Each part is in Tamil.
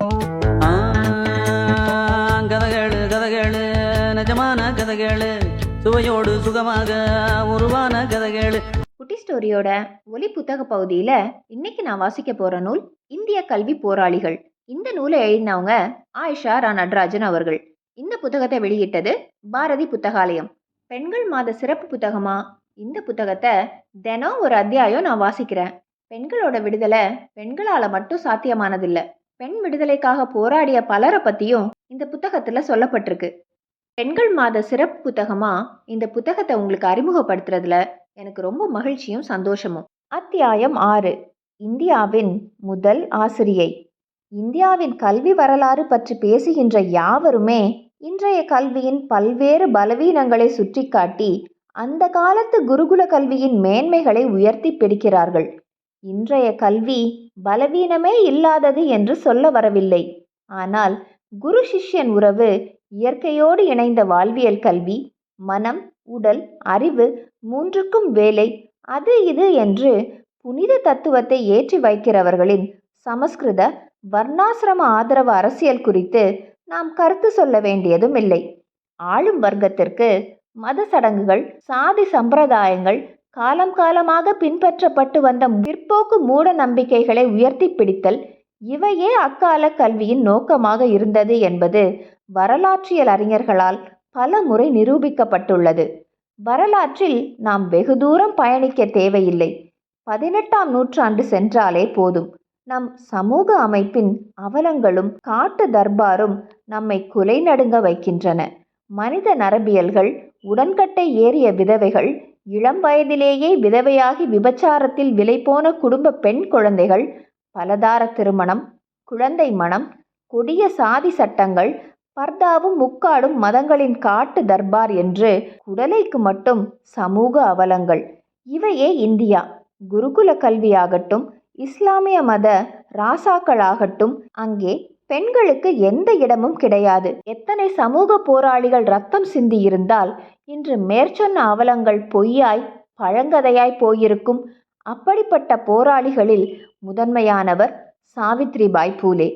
ஆ, கதகளு நிஜமான கதகளு சுவையோடு சுகமாக உருவான கதகளு. குட்டி ஸ்டோரியோட ஒலி புத்தக பகுதியில் இன்னைக்கு நான் வாசிக்க போகிற நூல் இந்திய கல்வி போராளிகள். இந்த நூலை எழுதினவங்க ஆயிஷா ரா நடராஜன் அவர்கள். இந்த புத்தகத்தை வெளியிட்டது பாரதி புத்தகாலயம். பெண்கள் மாத சிறப்பு புத்தகமா? இந்த புத்தகத்தை தினம் ஒரு அத்தியாயம் நான் வாசிக்கிறேன். பெண்களோட விடுதலை பெண்களால் மட்டும் சாத்தியமானதில்லை. பெண் விடுதலைக்காக போராடிய பலரை பற்றியும் இந்த புத்தகத்தில் சொல்லப்பட்டிருக்கு. பெண்கள் மாத சிறப்பு புத்தகமா இந்த புத்தகத்தை உங்களுக்கு அறிமுகப்படுத்துறதுல எனக்கு ரொம்ப மகிழ்ச்சியும் சந்தோஷமும். அத்தியாயம் ஆறு. இந்தியாவின் முதல் ஆசிரியை. இந்தியாவின் கல்வி வரலாறு பற்றி பேசுகின்ற யாவருமே இன்றைய கல்வியின் பல்வேறு பலவீனங்களை சுட்டிக்காட்டி அந்த காலத்து குருகுல கல்வியின் மேன்மைகளை உயர்த்தி பிடிக்கிறார்கள். இன்றைய கல்வி பலவீனமே இல்லாதது என்று சொல்ல வரவில்லை. ஆனால் குரு சிஷ்யன் உறவு இயற்கையோடு இணைந்த வாழ்வியல் கல்வி மனம் உடல் அறிவு மூன்றுக்கும் வேலை அது இது என்று புனித தத்துவத்தை ஏற்றி வைக்கிறவர்களின் சமஸ்கிருத வர்ணாசிரம ஆதரவு அரசியல் குறித்து நாம் கருத்து சொல்ல வேண்டியதும் இல்லை ஆளும் வர்க்கத்திற்கு மத சடங்குகள் சாதி சம்பிரதாயங்கள் காலம் காலமாக பின்பற்றப்பட்டு வந்த பிற்போக்கு மூட நம்பிக்கைகளை உயர்த்தி பிடித்தல் இவையே அக்கால கல்வியின் நோக்கமாக இருந்தது என்பது வரலாற்றியல் அறிஞர்களால் பல முறை நிரூபிக்கப்பட்டுள்ளது. வரலாற்றில் நாம் வெகு தூரம் பயணிக்க தேவையில்லை. பதினெட்டாம் நூற்றாண்டு சென்றாலே போதும். நம் சமூக அமைப்பின் அவலங்களும் காட்டு தர்பாரும் நம்மை குலை நடுங்க வைக்கின்றன. மனித நரபியல்கள் உடன்கட்டை ஏறிய விதவைகள் இளம் வயதிலேயே விதவையாகி விபச்சாரத்தில் விலைபோன குடும்ப பெண் குழந்தைகள் பலதார திருமணம் குழந்தை மனம் கொடிய சாதி சட்டங்கள் பர்தாவும் முக்காடும் மதங்களின் காட்டு தர்பார் என்று குடலைக்கு மட்டும் சமூக அவலங்கள். இவையே இந்தியா. குருகுல கல்வியாகட்டும் இஸ்லாமிய மத ராசாக்களாகட்டும் அங்கே பெண்களுக்கு எந்த இடமும் கிடையாது. எத்தனை சமூக போராளிகள் ரத்தம் சிந்தி இருந்தால் இன்று மேற்சொன்ன அவலங்கள் பொய்யாய் பழங்கதையாய் போயிருக்கும். அப்படிப்பட்ட போராளிகளில் முதன்மையானவர் சாவித்ரிபாய் பூலே.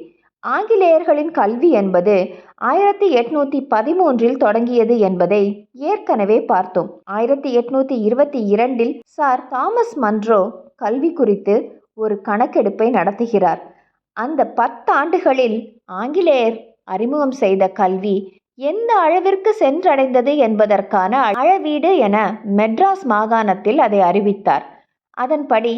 ஆங்கிலேயர்களின் கல்வி என்பது ஆயிரத்தி எட்நூத்தி பதிமூன்றில் தொடங்கியது என்பதை ஏற்கனவே பார்த்தோம். ஆயிரத்தி எட்நூத்தி இருபத்தி இரண்டில் சார் தாமஸ் மன்றோ கல்வி குறித்து ஒரு கணக்கெடுப்பை நடத்துகிறார். அந்த பத்தாண்டுகளில் ஆங்கிலேயர் அறிமுகம் செய்த கல்வி எந்த அளவிற்கு சென்றடைந்தது என்பதற்கான அளவீடு என மெட்ராஸ் மாகாணத்தில் அதை அறிவித்தார். அதன்படி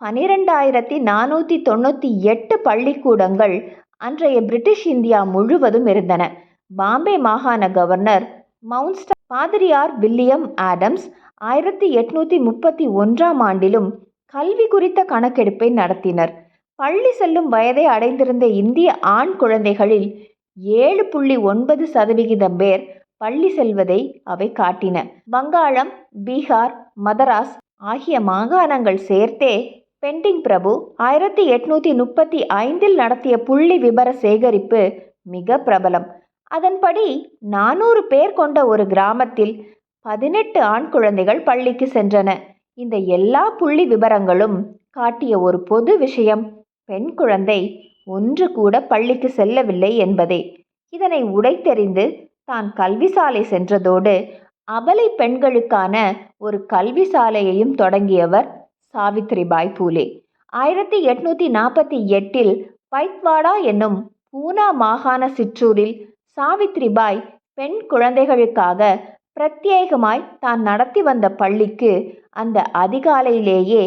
பனிரெண்டாயிரத்தி நானூற்றி தொண்ணூற்றி எட்டு பள்ளிக்கூடங்கள் அன்றைய பிரிட்டிஷ் இந்தியா முழுவதும் இருந்தன. பாம்பே மாகாண கவர்னர் மவுண்ட்ஸ்ட பாதிரியார் வில்லியம் ஆடம்ஸ் ஆயிரத்தி எட்நூற்றி முப்பத்தி ஒன்றாம் ஆண்டிலும் கல்வி குறித்த கணக்கெடுப்பை நடத்தினர். பள்ளி செல்லும் வயதை அடைந்திருந்த இந்திய ஆண் குழந்தைகளில் ஏழு புள்ளி ஒன்பது சதவிகிதம் பேர் பள்ளி செல்வதை அவை காட்டின. வங்காளம் பீகார் மதராஸ் ஆகிய மாகாணங்கள் சேர்த்தே பெண்டிங் பிரபு ஆயிரத்தி எட்நூத்தி முப்பத்தி ஐந்தில் நடத்திய புள்ளி விபர சேகரிப்பு மிக பிரபலம். அதன்படி நானூறு பேர் கொண்ட ஒரு கிராமத்தில் பதினெட்டு ஆண் குழந்தைகள் பள்ளிக்கு சென்றன. இந்த எல்லா புள்ளி விபரங்களும் காட்டிய ஒரு பொது விஷயம் பெண் குழந்தை ஒன்று கூட பள்ளிக்கு செல்லவில்லை என்பதே. இதனை உடைத்தெறிந்து தான் கல்வி சாலை சென்றதோடு அபலை பெண்களுக்கான ஒரு கல்வி சாலையையும் தொடங்கியவர் சாவித்ரிபாய் பூலே. ஆயிரத்தி எட்நூத்தி நாற்பத்தி எட்டில் பைத்வாடா என்னும் பூனா மாகாண சிற்றூரில் சாவித்ரிபாய் பெண் குழந்தைகளுக்காக பிரத்யேகமாய் தான் நடத்தி வந்த பள்ளிக்கு அந்த அதிகாலையிலேயே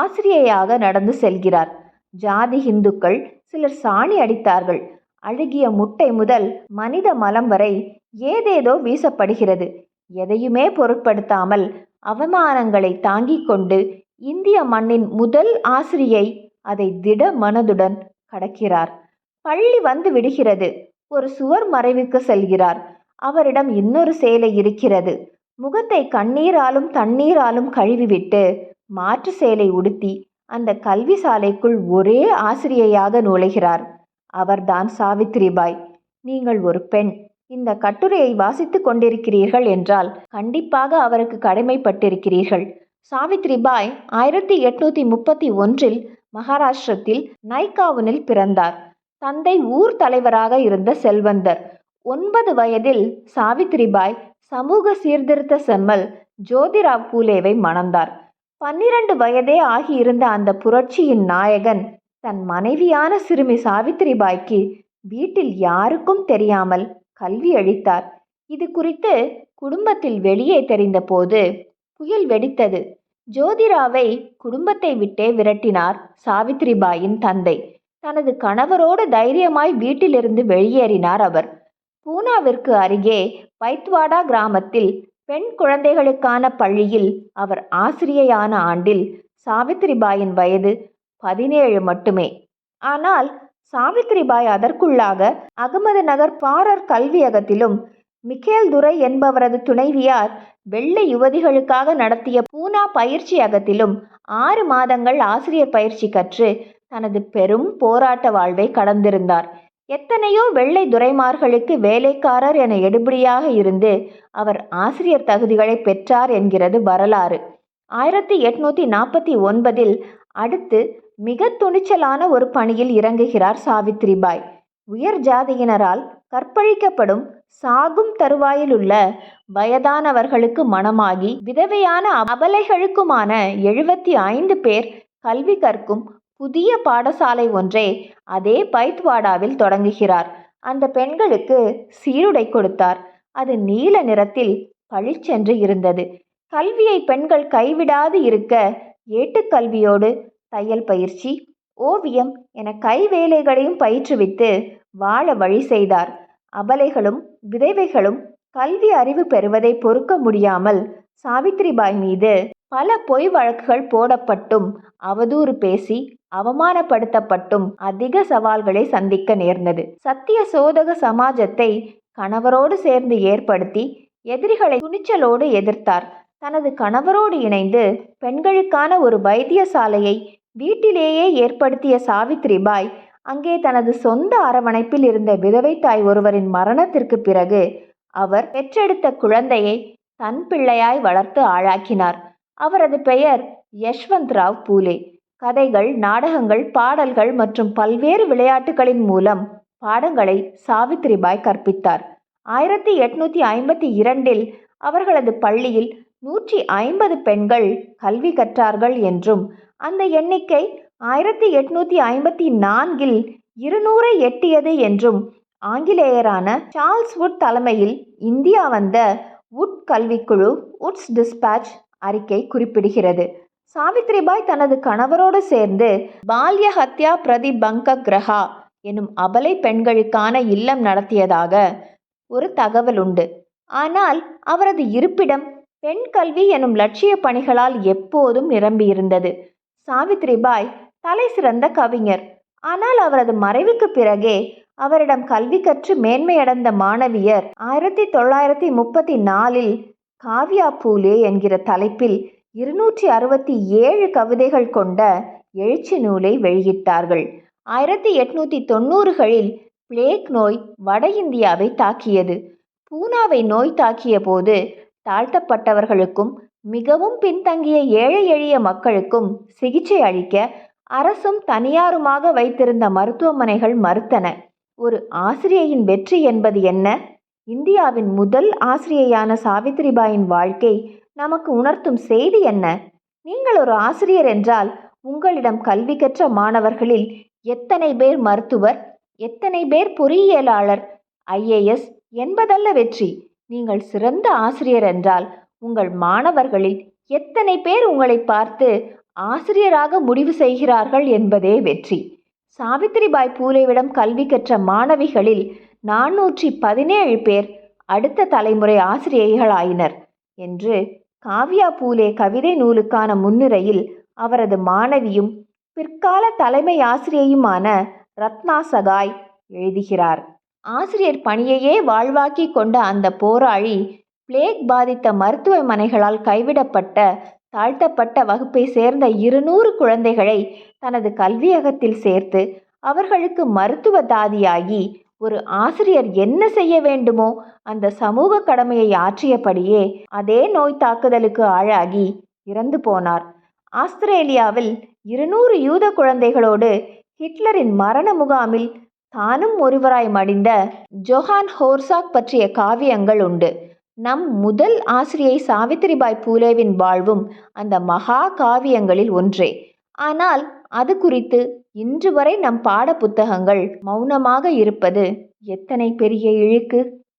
ஆசிரியையாக நடந்து செல்கிறார். ஜாதி ஹிந்துக்கள் சிலர் சாணி அடித்தார்கள். அழுகிய முட்டை முதல் மனித மலம் வரை ஏதேதோ வீசப்படுகிறது. எதையுமே பொருட்படுத்தாமல் அவமானங்களை தாங்கிக் கொண்டு இந்திய மண்ணின் முதல் ஆசிரியை அதை திட மனதுடன் கடக்கிறார். பள்ளி வந்து விடுகிறது. ஒரு சுவர் மறைவுக்கு செல்கிறார். அவரிடம் இன்னொரு சேலை இருக்கிறது. முகத்தை கண்ணீராலும் தண்ணீராலும் கழுவிவிட்டு மாற்று சேலை உடுத்தி அந்த கல்வி சாலைக்குள் ஒரே ஆசிரியையாக நுழைகிறார். அவர்தான் சாவித்ரிபாய் நீங்கள் ஒரு பெண். இந்த கட்டுரையை வாசித்துக் கொண்டிருக்கிறீர்கள் என்றால் கண்டிப்பாக அவருக்கு கடமைப்பட்டிருக்கிறீர்கள். சாவித்ரிபாய் ஆயிரத்தி எட்நூத்தி முப்பத்தி ஒன்றில் மகாராஷ்டிரத்தில் நைகாவுனில் பிறந்தார். தந்தை ஊர் தலைவராக இருந்த செல்வந்தர். ஒன்பது வயதில் சாவித்திரிபாய் சமூக சீர்திருத்த செம்மல் ஜோதிராவ் பூலேவை மணந்தார். பன்னிரண்டு வயதே ஆகியிருந்த அந்த புரட்சியின் நாயகன் தன் மனைவியான சிறுமி சாவித்திரிபாய்க்கு வீட்டில் யாருக்கும் தெரியாமல் கல்வி அளித்தார். இது குறித்து குடும்பத்தில் வெளியே தெரிந்தபோது புயல் வெடித்தது. ஜோதிராவை குடும்பத்தை விட்டே விரட்டினார் சாவித்திரிபாயின் தந்தை. தனது கணவரோடு தைரியமாய் வீட்டிலிருந்து வெளியேறினார் அவர். பூனாவிற்கு அருகே பைத்வாடா கிராமத்தில் பெண் குழந்தைகளுக்கான பள்ளியில் அவர் ஆசிரியையான ஆண்டில் சாவித்திரிபாயின் வயது பதினேழு மட்டுமே. ஆனால் சாவித்திரிபாய் அதற்குள்ளாக அகமது நகர் பாரர் கல்வியகத்திலும் மிக்கேல் துரை என்பவரது துணைவியார் வெள்ளை யுவதிகளுக்காக நடத்திய பூனா பயிற்சியகத்திலும் ஆறு மாதங்கள் ஆசிரியர் பயிற்சி கற்று தனது பெரும் போராட்ட வாழ்வை கடந்திருந்தார். எத்தனையோ வெள்ளை துரைமார்களுக்கு வேலைக்காரர் என எடுபடியாக இருந்து அவர் ஆசிரியர் தகுதிகளை பெற்றார் என்கிறது வரலாறு. ஆயிரத்தி எட்நூத்தி நாற்பத்தி ஒன்பதில் அடுத்து மிக துணிச்சலான ஒரு பணியில் இறங்குகிறார் சாவித்ரிபாய் உயர் ஜாதியினரால் கற்பழிக்கப்படும் சாகும் தருவாயிலுள்ள வயதானவர்களுக்கு மனமாகி விதவையான அபலைகளுக்குமான எழுபத்தி ஐந்து பேர் கல்வி கற்கும் புதிய பாடசாலை ஒன்றை அதே பைத்வாடாவில் தொடங்குகிறார். அந்த பெண்களுக்கு சீருடை கொடுத்தார். அது நீல நிறத்தில் பழிச்சென்று இருந்தது. கல்வியை பெண்கள் கைவிடாது இருக்க ஏட்டுக்கல்வியோடு தையல் பயிற்சி ஓவியம் என கைவேலைகளையும் பயிற்றுவித்து வாழ வழி செய்தார். அபலைகளும் விதவைகளும் கல்வி அறிவு பெறுவதை பொறுக்க முடியாமல் சாவித்திரிபாய் மீது பல பொய் வழக்குகள் போடப்பட்டும் அவதூறு பேசி அவமானப்படுத்தப்பட்டும் அதிக சவால்களை சந்திக்க நேர்ந்தது. சத்திய சோதக சமாஜத்தை கணவரோடு சேர்ந்து ஏற்படுத்தி எதிரிகளை துணிச்சலோடு எதிர்த்தார். தனது கணவரோடு இணைந்து பெண்களுக்கான ஒரு வைத்தியசாலையை வீட்டிலேயே ஏற்படுத்திய சாவித்திரிபாய் அங்கே தனது சொந்த அரவணைப்பில் இருந்த விதவை தாய் ஒருவரின் மரணத்திற்கு பிறகு அவர் பெற்றெடுத்த குழந்தையை தன் பிள்ளையாய் வளர்த்து ஆளாக்கினார். அவரது பெயர் யஷ்வந்த் ராவ் பூலே. கதைகள் நாடகங்கள் பாடல்கள் மற்றும் பல்வேறு விளையாட்டுகளின் மூலம் பாடங்களை சாவித்திரிபாய் கற்பித்தார். ஆயிரத்தி எட்நூத்தி ஐம்பத்தி இரண்டில் அவர்களது பள்ளியில் நூற்றி ஐம்பது பெண்கள் கல்வி கற்றார்கள் என்றும் அந்த எண்ணிக்கை ஆயிரத்தி எட்நூத்தி ஐம்பத்தி நான்கில் இருநூறை எட்டியது என்றும் ஆங்கிலேயரான சார்ல்ஸ் வுட் தலைமையில் இந்தியா வந்த உட் கல்விக்குழு உட்ஸ் டிஸ்பேட்ச் அறிக்கை குறிப்பிடுகிறது. சாவித்ரிபாய் தனது கணவரோடு சேர்ந்து பால்ய ஹத்யா பிரதிபங்க கிரஹா எனும் அபலை பெண்களுக்கான இல்லம் நடத்தியதாக ஒரு தகவல் உண்டு. ஆனால் அவரது இருப்பிடம் பெண் கல்வி எனும் லட்சிய பணிகளால் எப்போதும் நிரம்பியிருந்தது. சாவித்ரிபாய் தலை சிறந்த கவிஞர். ஆனால் அவரது மறைவுக்கு பிறகே அவரிடம் கல்வி கற்று மேன்மையடைந்த மாணவியர் ஆயிரத்தி தொள்ளாயிரத்தி முப்பத்தி நாலில் காவ்யா பூலே என்கிற தலைப்பில் இருநூற்றி அறுபத்தி ஏழு கவிதைகள் கொண்ட எழுச்சி நூலை வெளியிட்டார்கள். ஆயிரத்தி எட்நூத்தி தொண்ணூறுகளில் பிளேக் நோய் வட இந்தியாவை தாக்கியது. பூனாவை நோய் தாக்கிய போது தாழ்த்தப்பட்டவர்களுக்கும் மிகவும் பின்தங்கிய ஏழை எளிய மக்களுக்கும் சிகிச்சை அளிக்க அரசும் தனியாருமாக வைத்திருந்த மருத்துவமனைகள் மறுத்தன. ஒரு ஆசிரியையின் வெற்றி என்பது என்ன? இந்தியாவின் முதல் ஆசிரியையான சாவித்திரிபாயின் வாழ்க்கை நமக்கு உணர்த்தும் செய்தி என்ன? நீங்கள் ஒரு ஆசிரியர் என்றால் உங்களிடம் கல்வி கற்ற மாணவர்களில் எத்தனை பேர் மருத்துவர் எத்தனை பேர் பொறியியலாளர் ஐஏஎஸ் என்பதல்ல வெற்றி. நீங்கள் சிறந்த ஆசிரியர் என்றால் உங்கள் மாணவர்களில் எத்தனை பேர் உங்களை பார்த்து ஆசிரியராக முடிவு செய்கிறார்கள் என்பதே வெற்றி. சாவித்திரிபாய் பூலேவிடம் கல்வி கற்ற மாணவிகளில் நானூற்றி பதினேழு பேர் அடுத்த தலைமுறை ஆசிரியைகளாயினர் என்று காவ்யா பூலே கவிதை நூலுக்கான முன்னுரையில் அவரது மாணவியும் பிற்கால தலைமை ஆசிரியையுமான ரத்னா சகாய் எழுதுகிறார். ஆசிரியர் பணியையே வாழ்வாக்கி கொண்ட அந்த போராளி பிளேக் பாதித்த மருத்துவமனைகளால் கைவிடப்பட்ட தாழ்த்தப்பட்ட வகுப்பை சேர்ந்த இருநூறு குழந்தைகளை தனது கல்வியகத்தில் சேர்த்து அவர்களுக்கு மருத்துவ தாதியாகி ஒரு ஆசிரியர் என்ன செய்ய வேண்டுமோ அந்த சமூக கடமையை ஆற்றியபடியே அதே நோய் தாக்குதலுக்கு ஆளாகி இறந்து போனார். ஆஸ்திரேலியாவில் இருநூறு யூத குழந்தைகளோடு ஹிட்லரின் மரண முகாமில் தானும் ஒருவராய் மடிந்த ஜொஹான் ஹோர்சாக் பற்றிய காவியங்கள் உண்டு. நம் முதல் ஆசிரியை சாவித்திரிபாய் பூலேவின் வாழ்வும் அந்த மகா காவியங்களில் ஒன்றே. ஆனால் அது குறித்து இன்று வரை நம் பாட புத்தகங்கள் மௌனமாக இருப்பது எத்தனை பெரிய இழுக்கு?